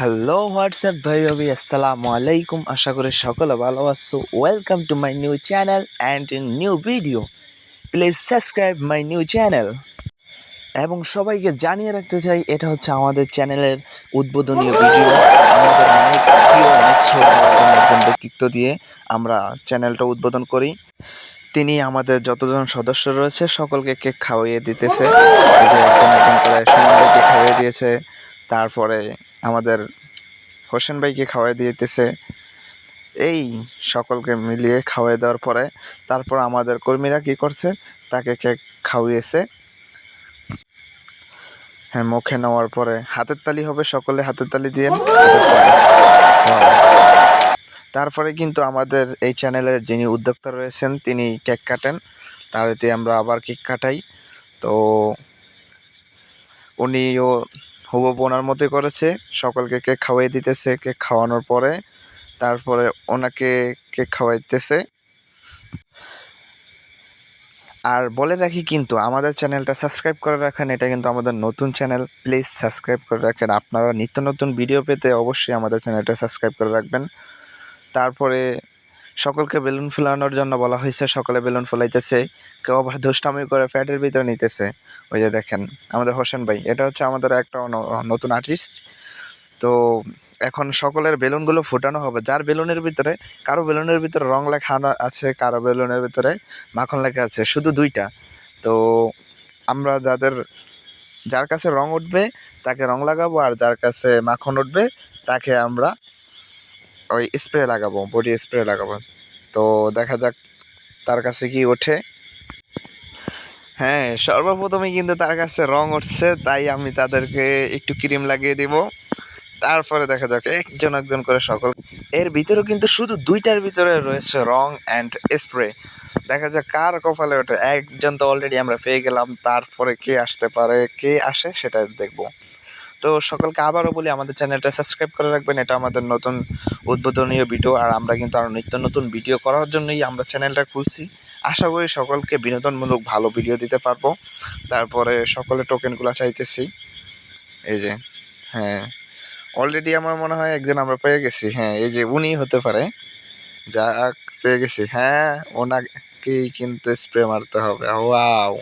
Hello WhatsApp ভাই, ভাবি, আসসালামু আলাইকুম। আশা করি সকলে ভালো আছো। Welcome to my new channel and in new video please subscribe my new channel এবং সবাইকে জানিয়ে রাখতে চাই, এটা হচ্ছে আমাদের চ্যানেলের উদ্বোধনীয় ভিডিও আমাদের অনেক প্রিয় একজন ব্যক্তিত্ব দিয়ে আমরা চ্যানেলটা উদ্বোধন করি। তিনি আমাদের যতজন সদস্য রয়েছে, সকলকে কেক খাওয়িয়ে দিতেছে। এই যে একজন একজন করে সুমন ভাইকে দিয়েছে। তারপরে আমাদের হোসেন ভাইকে খাওয়াই দিতেছে। এই সকলকে মিলিয়ে খাওয়াই দেওয়ার পরে তারপর আমাদের কর্মীরা কি করছে? তাকে কেক খাওয়িয়েছে। হ্যাঁ মুখে নেওয়ার পরে হাতের তালি হবে, সকলে হাতের তালি দিয়ে তারপরে কিন্তু আমাদের এই চ্যানেলের যিনি উদ্যোক্তা রয়েছেন, তিনি কেক কাটেন। তার এতে আমরা আবার কেক কাটাই। তো উনিও হুবহু ওনার মতোই করেছে। সকলকে কেক খাওয়াই দিতেছে, কেক খাওয়ানোর পরে। তারপরে ওনাকে কেক খাওয়াইতেছে। আর বলে রাখি কিন্তু, আমাদের চ্যানেলটা সাবস্ক্রাইব করে রাখেন, এটা কিন্তু আমাদের নতুন চ্যানেল। প্লিজ সাবস্ক্রাইব করে রাখেন। আপনারা নিত্য নতুন ভিডিও পেতে অবশ্যই আমাদের চ্যানেলটা সাবস্ক্রাইব করে রাখবেন। তারপরে সকলকে বেলুন ফুলানোর জন্য বলা হয়েছে, সকলে বেলুন ফুলাইতেছে, কেউ আবার দুষ্টামি করে ফ্যাটের ভিতরে নিতেছে। ওই যে দেখেন, আমাদের হোসেন ভাই, এটা হচ্ছে আমাদের একটা নতুন আর্টিস্ট তো এখন সকলের বেলুনগুলো ফুটানো হবে। যার বেলুনের ভিতরে, কারও বেলুনের ভিতরে রং লেখা আনা- আছে, কারও বেলুনের ভিতরে মাখন লেখা আছে, শুধু দুইটা। তো আমরা যাদের, যার কাছে রং উঠবে, তাকে রং লাগাবো, আর যার কাছে মাখন উঠবে, তাকে আমরা ওই স্প্রে লাগাবো বডি স্প্রে লাগাবো। তো দেখা যাক তার কাছে কি ওঠে। হ্যাঁ সর্বপ্রথমে কিন্তু তার কাছে রং উঠছে, তাই আমি তাদেরকে একটু ক্রিম লাগিয়ে দিব। তারপরে দেখা যাক, একজন একজন করে সকল। এর ভিতরেও কিন্তু শুধু দুইটার ভিতরে রয়েছে রং অ্যান্ড স্প্রে দেখা যাক কার কপালে ওঠে। একজন তো অলরেডি আমরা পেয়ে গেলাম, তারপরে কে আসতে পারে, কে আসে সেটা দেখব। তো সকলকে আবারও বলি, আমাদের চ্যানেলটা সাবস্ক্রাইব করে রাখবেন। এটা আমাদের নতুন উদ্বোধনীয় ভিডিও, আর আমরা কিন্তু আরও নিত্য নতুন ভিডিও করার জন্যই আমরা চ্যানেলটা খুলছি। আশা করি সকলকে বিনোদনমূলক ভালো ভিডিও দিতে পারব। তারপরে সকলে টোকেনগুলো চাইতেছি। এই যে হ্যাঁ। অলরেডি আমার মনে হয় একজন আমরা পেয়ে গেছি। হ্যাঁ এই যে উনি হতে পারে। যা পেয়ে গেছি। হ্যাঁ ওনাকেই কিন্তু স্প্রে মারতে হবে। ওয়াও